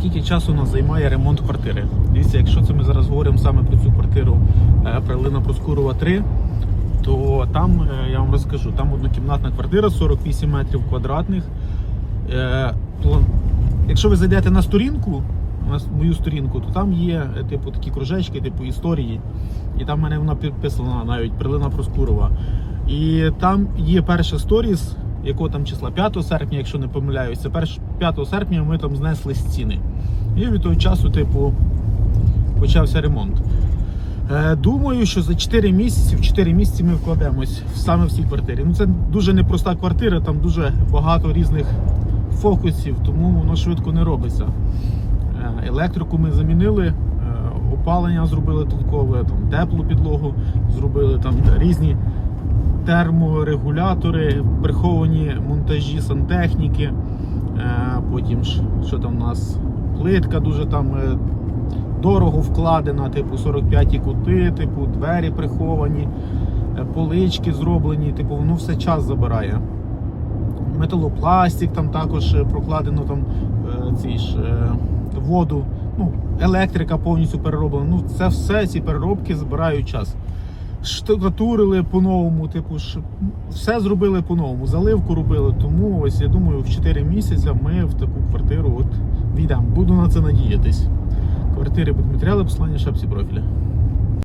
скільки часу у нас займає ремонт квартири. Дивіться, якщо це ми зараз говоримо саме про цю квартиру е, Прилина Проскурова 3, то там е, я вам розкажу, там однокімнатна квартира 48 метрів квадратних. Е, Якщо ви зайдете на сторінку, на мою сторінку, то там є типу такі кружечки, типу історії. І там в мене вона підписана навіть Прилина Проскурова. І там є перша сторіс, якого там числа 5 серпня, якщо не помиляюся, перш 5 серпня ми там знесли стіни. І від того часу, типу, почався ремонт. Е, Думаю, що за 4 місяці, в 4 місяці ми вкладемось саме в цій квартирі. Ну це дуже непроста квартира, там дуже багато різних фокусів, тому воно швидко не робиться. Е, Електрику ми замінили, е, опалення зробили додаткове, там теплу підлогу зробили, там різні терморегулятори, приховані монтажі сантехніки. Е, Потім що там у нас плитка дуже там е, дорого вкладена, типу 45 кути, типу двері приховані, е, полички зроблені, типу, воно все час забирає. Металопластик там також прокладено там ці ж воду, ну, електрика повністю перероблена. Ну, це все, ці переробки збирають час. Штукатурили по-новому, типу, все зробили по-новому, заливку робили. Тому ось я думаю, в 4 місяці ми в таку квартиру от війдемо. Буду на це надіятись. Квартири будуть матеріали послання шапці профіля.